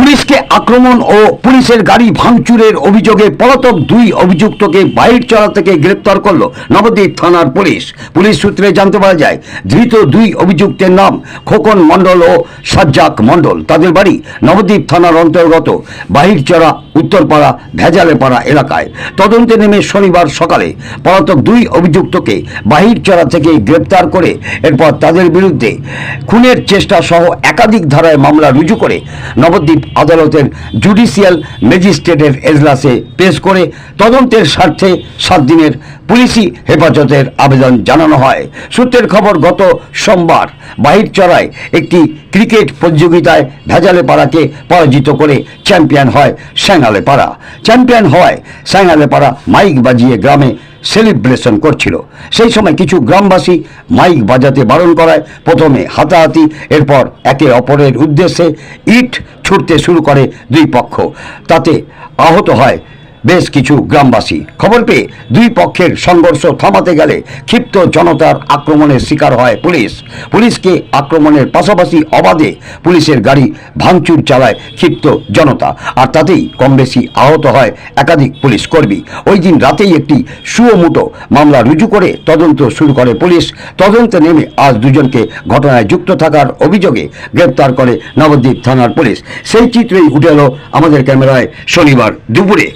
পুলিশকে আক্রমণ ও পুলিশের গাড়ি ভাঙচুরের অভিযোগে পলাতক দুই অভিযুক্তকে বাইর চড়া থেকে গ্রেপ্তার করল নবদ্বীপ থানার পুলিশ। পুলিশ সূত্রে জানতে পারা যায়, ধৃত দুই অভিযুক্তের নাম খোকন মণ্ডল ও সাজ্জাক মণ্ডল। তাদের বাড়ি নবদ্বীপ থানার অন্তর্গত বাহিরচড়া, উত্তরপাড়া, ভেজালেপাড়া এলাকায়। তদন্তে নেমে শনিবার সকালে পলাতক দুই অভিযুক্তকে বাহিরচড়া থেকে গ্রেপ্তার করে এরপর তাদের বিরুদ্ধে খুনের চেষ্টা সহ একাধিক ধারায় মামলা রুজু করে নবদ্বীপ আদালতের জুডিশিয়াল ম্যাজিস্ট্রেটের এজলাসে পেশ করে তদন্তের স্বার্থে সাত দিনের পুলিশি হেফাজতের আবেদন জানানো হয়। সূত্রের খবর, গত সোমবার বাহির চড়ায় একটি ক্রিকেট প্রতিযোগিতায় ভেজালে পাড়াকে পরাজিত করে চ্যাম্পিয়ন হয় স্যাঙ্গালে পাড়া চ্যাম্পিয়ন হওয়ায় স্যাঙ্গালে পাড়া মাইক বাজিয়ে গ্রামে সেলিব্রেশন করছিল। সেই সময় কিছু গ্রামবাসী মাইক বাজাতে বারণ করায়। প্রথমে হাতাহাতি, এরপর একে অপরের উদ্দেশ্যে ইট ছুটতে শুরু করে দুই পক্ষ। তাতে আহত হয় বেশ কিছু গ্রামবাসী। খবর পেয়ে দুই পক্ষের সংঘর্ষ থামাতে গেলে ক্ষিপ্ত জনতার আক্রমণের শিকার হয় পুলিশ। পুলিশকে আক্রমণের পাশাপাশি অবাধে পুলিশের গাড়ি ভাঙচুর চালায় ক্ষিপ্ত জনতা। আর তাতেই কম বেশি আহত হয় একাধিক পুলিশ কর্মী। ওই দিন রাতেই একটি সুয়মুটো মামলা রুজু করে তদন্ত শুরু করে পুলিশ। তদন্তে নেমে আজ দুজনকে ঘটনায় যুক্ত থাকার অভিযোগে গ্রেপ্তার করে নবদ্বীপ থানার পুলিশ। সেই চিত্রেই উঠে আমাদের ক্যামেরায় শনিবার দুপুরে।